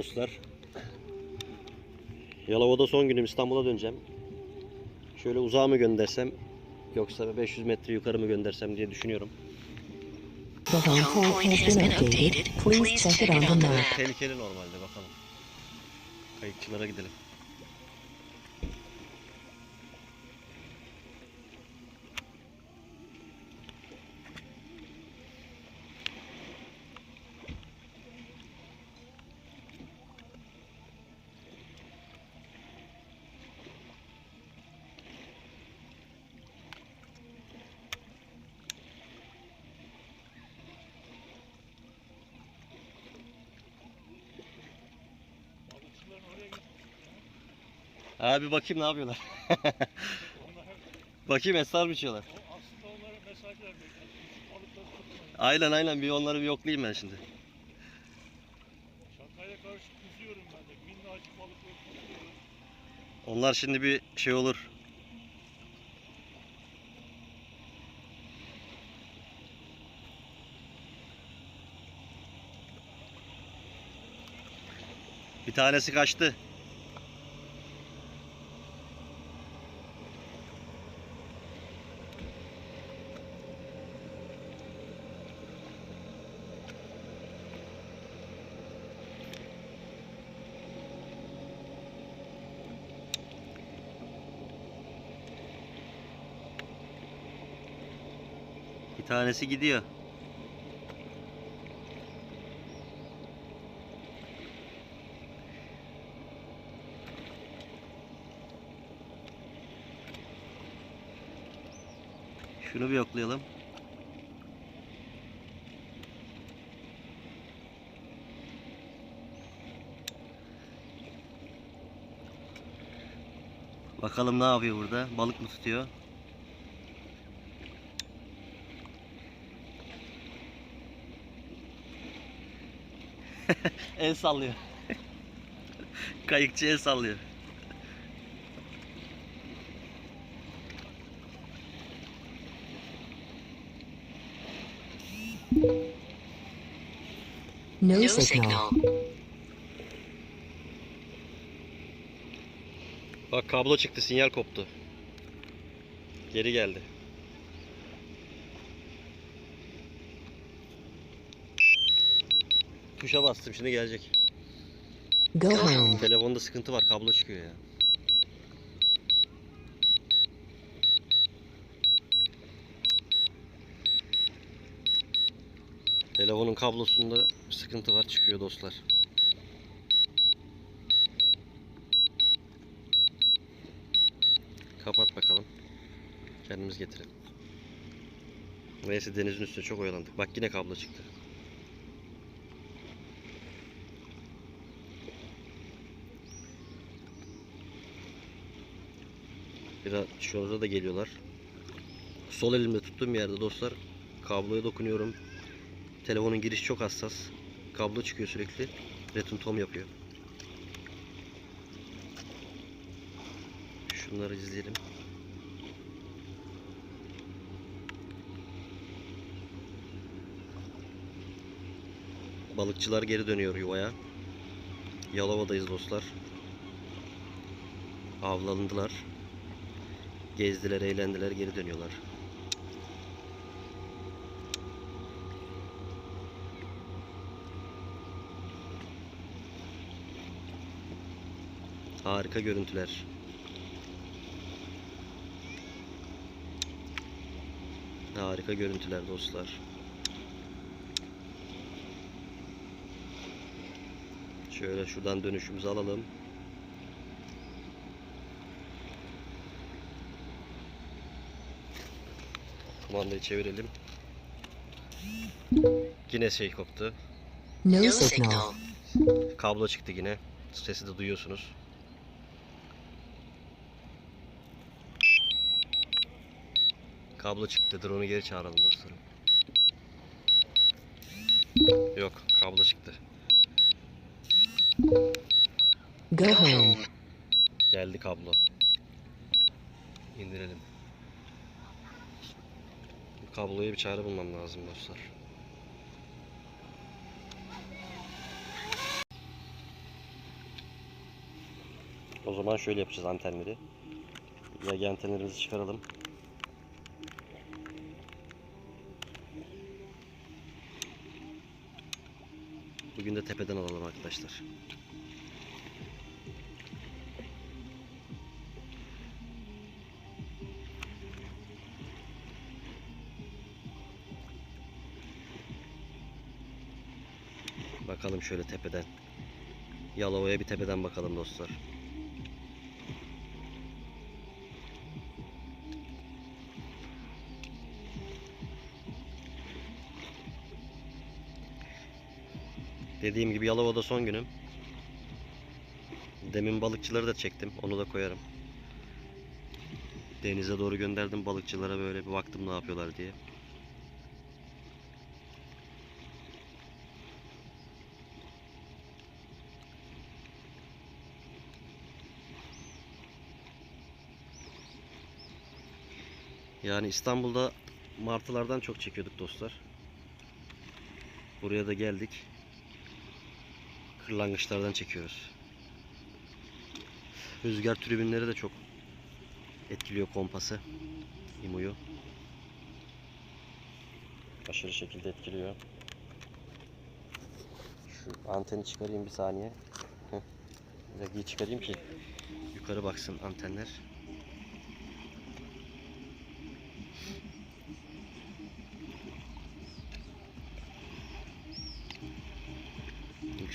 Dostlar. Yalova'da son günüm İstanbul'a döneceğim. Şöyle uzağa mı göndersem yoksa 500 metre yukarı mı göndersem diye düşünüyorum. Tehlikeli normalde bakalım. Kayıkçılara gidelim. Abi bakayım ne yapıyorlar. bakayım esrar mı içiyorlar? Aynen aynen bir onları bir yoklayayım ben şimdi. Şakaya karşı kızıyorum ben de. Minnacık tutuyorum. Onlar şimdi bir şey olur. Bir tanesi kaçtı. Bir tanesi gidiyor. Şunu bir yoklayalım. Bakalım ne yapıyor burada? Balık mı tutuyor? El sallıyor. Kayıkçı el sallıyor. No signal. Bak kablo çıktı, sinyal koptu. Geri geldi. Tuşa bastım şimdi gelecek. Go home. Telefonda sıkıntı var, kablo çıkıyor ya. Telefonun kablosunda sıkıntı var, çıkıyor dostlar. Kapat bakalım. Kendimiz getirelim. Neyse denizin üstüne çok oyalandık. Bak yine kablo çıktı. Biraz şurada da geliyorlar. Sol elimde tuttuğum yerde dostlar kabloya dokunuyorum. Telefonun girişi çok hassas. Kablo çıkıyor sürekli. Return tom yapıyor. Şunları izleyelim. Balıkçılar geri dönüyor yuvaya. Yalova'dayız dostlar. Avlandılar. Gezdiler, eğlendiler, geri dönüyorlar. Harika görüntüler. Harika görüntüler dostlar. Şöyle şuradan dönüşümüzü alalım. Kumandayı çevirelim. Yine şey koptu. No signal. Kablo çıktı yine. Sesi de duyuyorsunuz. Kablo çıktı. Drone'u geri çağıralım dostlarım. Yok, kablo çıktı. Go home. Geldi kablo. İndirelim kabloya bir çare bulmam lazım dostlar. O zaman şöyle yapacağız antenleri. Yagi antenlerimizi çıkaralım. Bugün de tepeden alalım arkadaşlar. Bakalım şöyle tepeden. Yalova'ya bir tepeden bakalım dostlar. Dediğim gibi Yalova'da son günüm. Demin balıkçıları da çektim. Onu da koyarım. Denize doğru gönderdim balıkçılara böyle bir baktım ne yapıyorlar diye. Yani İstanbul'da martılardan çok çekiyorduk dostlar. Buraya da geldik. Kırlangıçlardan çekiyoruz. Rüzgar tribünleri de çok etkiliyor kompası. İmuyu. Aşırı şekilde etkiliyor. Şu anteni çıkarayım bir saniye. Heh. Regiyi çıkarayım ki yukarı baksın antenler.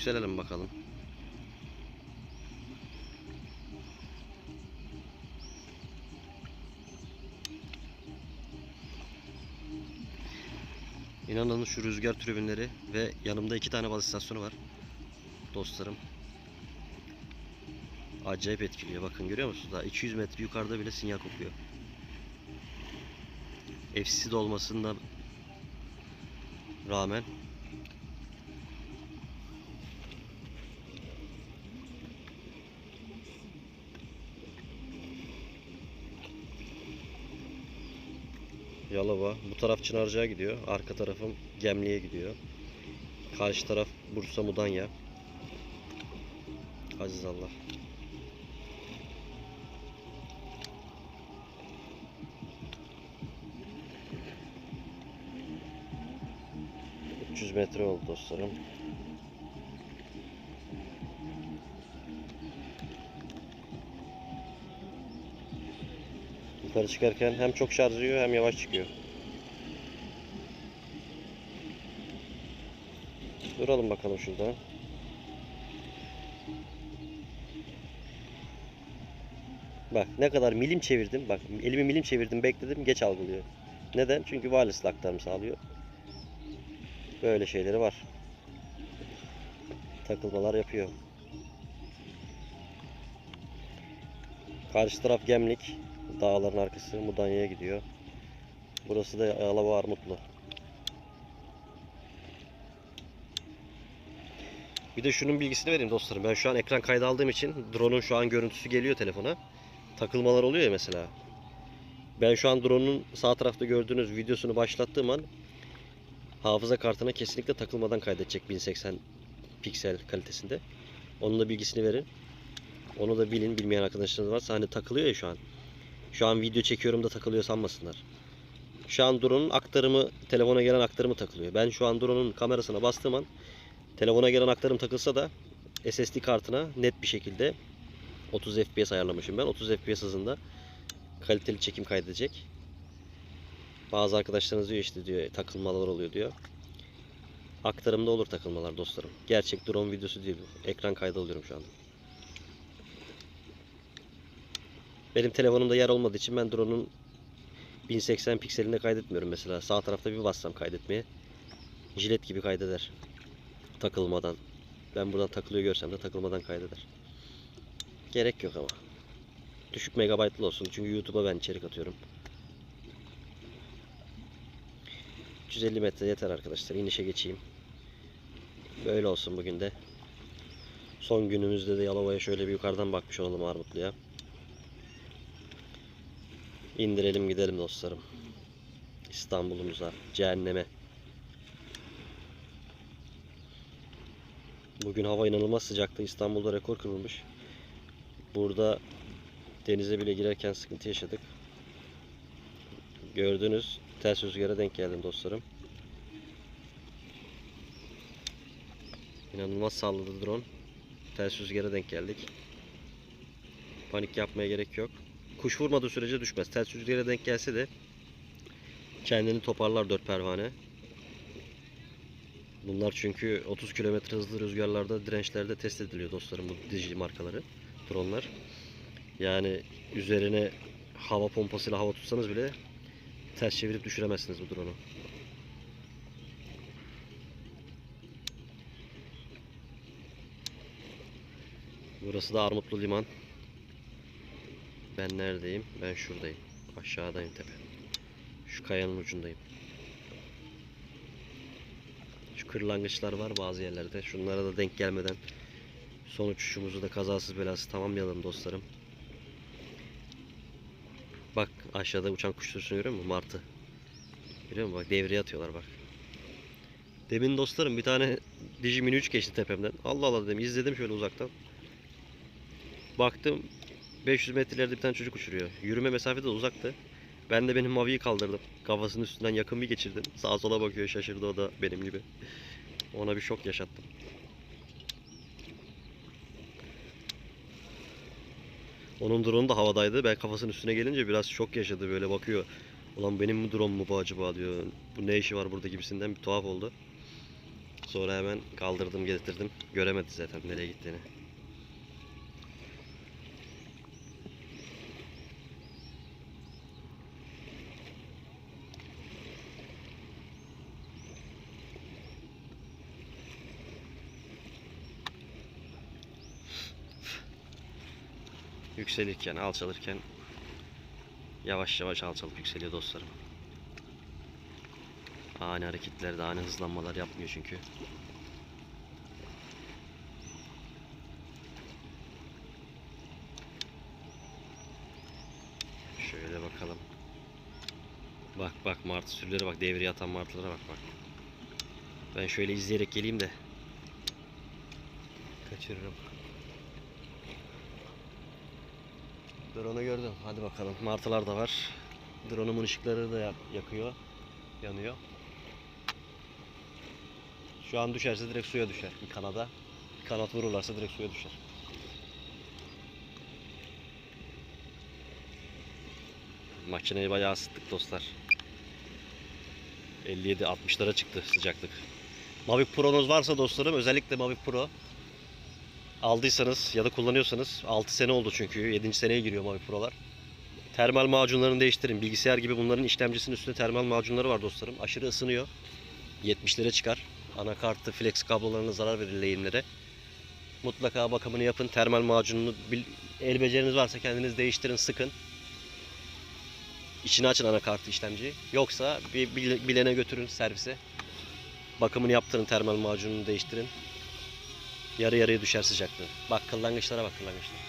Yükselelim bakalım. İnanın şu rüzgar tribünleri ve yanımda iki tane baz istasyonu var. Dostlarım. Acayip etkiliyor. Bakın görüyor musunuz? Daha 200 metre yukarıda bile sinyal kopuyor. FCC de olmasına rağmen Yalova. Bu taraf Çınarcık'a gidiyor. Arka tarafım Gemli'ye gidiyor. Karşı taraf Bursa Mudanya. Aziz Allah. ...300 metre oldu dostlarım. Yukarı çıkarken hem çok şarj ediyor hem yavaş çıkıyor. Duralım bakalım şurada. Bak ne kadar milim çevirdim. Bak elimi milim çevirdim bekledim geç algılıyor. Neden? Çünkü wireless aktarım sağlıyor. Böyle şeyleri var. Takılmalar yapıyor. Karşı taraf Gemlik. Dağların arkası Mudanya'ya gidiyor. Burası da Yalova Armutlu. Bir de şunun bilgisini vereyim dostlarım. Ben şu an ekran kaydı aldığım için drone'un şu an görüntüsü geliyor telefona. Takılmalar oluyor ya mesela. Ben şu an drone'un sağ tarafta gördüğünüz videosunu başlattığım an hafıza kartına kesinlikle takılmadan kaydedecek 1080 piksel kalitesinde. Onun da bilgisini verin. Onu da bilin bilmeyen arkadaşlarınız varsa hani takılıyor ya şu an. Şu an video çekiyorum da takılıyor sanmasınlar. Şu an drone'un aktarımı, telefona gelen aktarımı takılıyor. Ben şu an drone'un kamerasına bastığım an telefona gelen aktarım takılsa da SSD kartına net bir şekilde 30 FPS ayarlamışım ben. 30 FPS hızında kaliteli çekim kaydedecek. Bazı arkadaşlarınız diyor işte diyor takılmalar oluyor diyor. Aktarımda olur takılmalar dostlarım. Gerçek drone videosu değil bu. Ekran kaydı alıyorum şu anda. Benim telefonumda yer olmadığı için ben drone'un 1080 pikselinde kaydetmiyorum mesela. Sağ tarafta bir bassam kaydetmeye. Jilet gibi kaydeder. Takılmadan. Ben buradan takılıyor görsem de takılmadan kaydeder. Gerek yok ama. Düşük megabaytlı olsun. Çünkü YouTube'a ben içerik atıyorum. 350 metre yeter arkadaşlar. İnişe geçeyim. Böyle olsun bugün de. Son günümüzde de Yalova'ya şöyle bir yukarıdan bakmış olalım Armutlu'ya. İndirelim gidelim dostlarım. İstanbul'umuza, cehenneme. Bugün hava inanılmaz sıcaktı. İstanbul'da rekor kırılmış. Burada denize bile girerken sıkıntı yaşadık. Gördüğünüz ters rüzgara denk geldim dostlarım. İnanılmaz salladı drone. Ters rüzgara denk geldik. Panik yapmaya gerek yok. Kuş vurmadığı sürece düşmez. Ters rüzgara denk gelse de kendini toparlar dört pervane. Bunlar çünkü 30 km hızlı rüzgarlarda dirençlerde test ediliyor dostlarım bu Digi markaları. Dronlar. Yani üzerine hava pompasıyla hava tutsanız bile ters çevirip düşüremezsiniz bu drone'u. Burası da Armutlu Liman. Ben neredeyim? Ben şuradayım. Aşağıdayım tepe. Şu kayanın ucundayım. Şu kırlangıçlar var bazı yerlerde. Şunlara da denk gelmeden son uçuşumuzu da kazasız belasız tamamlayalım dostlarım. Bak aşağıda uçan kuş sürüsünü görüyor musun? Martı. Görüyor musun? Bak devreye atıyorlar bak. Demin dostlarım bir tane Digi Mini 3 geçti tepemden. Allah Allah dedim izledim şöyle uzaktan. Baktım 500 metrelerde bir tane çocuk uçuruyor. Yürüme mesafesi de uzaktı. Ben de benim maviyi kaldırdım. Kafasının üstünden yakın bir geçirdim. Sağa sola bakıyor şaşırdı o da benim gibi. Ona bir şok yaşattım. Onun drone da havadaydı. Ben kafasının üstüne gelince biraz şok yaşadı böyle bakıyor. Ulan benim mi drone mu bu acaba diyor. Bu ne işi var burada gibisinden bir tuhaf oldu. Sonra hemen kaldırdım getirdim. Göremedi zaten nereye gittiğini. Yükselirken, alçalırken yavaş yavaş alçalıp yükseliyor dostlarım. Ani hareketlerde ani hızlanmalar yapmıyor çünkü. Şöyle bakalım. Bak bak martı sürüleri bak devreye atan martılara bak bak. Ben şöyle izleyerek geleyim de kaçırırım. Drone'u gördüm. Hadi bakalım. Martılar da var. Drone'umun ışıkları da yak- yakıyor. Yanıyor. Şu an düşerse direkt suya düşer. Bir kanada. Bir kanat vururlarsa direkt suya düşer. Makineyi bayağı ısıttık dostlar. 57-60'lara çıktı sıcaklık. Mavic Pro'nuz varsa dostlarım özellikle Mavic Pro aldıysanız ya da kullanıyorsanız 6 sene oldu çünkü 7. seneye giriyor Mavic Pro'lar. Termal macunlarını değiştirin. Bilgisayar gibi bunların işlemcisinin üstünde termal macunları var dostlarım. Aşırı ısınıyor. 70'lere çıkar. Anakartı, flex kablolarına zarar verir lehimlere. Mutlaka bakımını yapın. Termal macununu el beceriniz varsa kendiniz değiştirin, sıkın. İçini açın anakartı işlemciyi. Yoksa bir bil- bilene götürün servise. Bakımını yaptırın, termal macununu değiştirin. Yarı yarıya düşer sıcaklığı. Bak kırlangıçlara bak kırlangıçlara.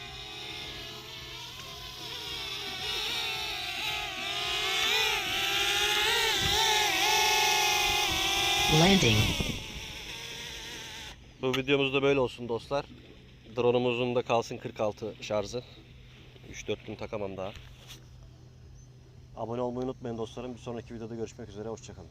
Landing. Bu videomuz da böyle olsun dostlar. Drone'umuzun da kalsın 46 şarjı. 3-4 gün takamam daha. Abone olmayı unutmayın dostlarım. Bir sonraki videoda görüşmek üzere. Hoşçakalın.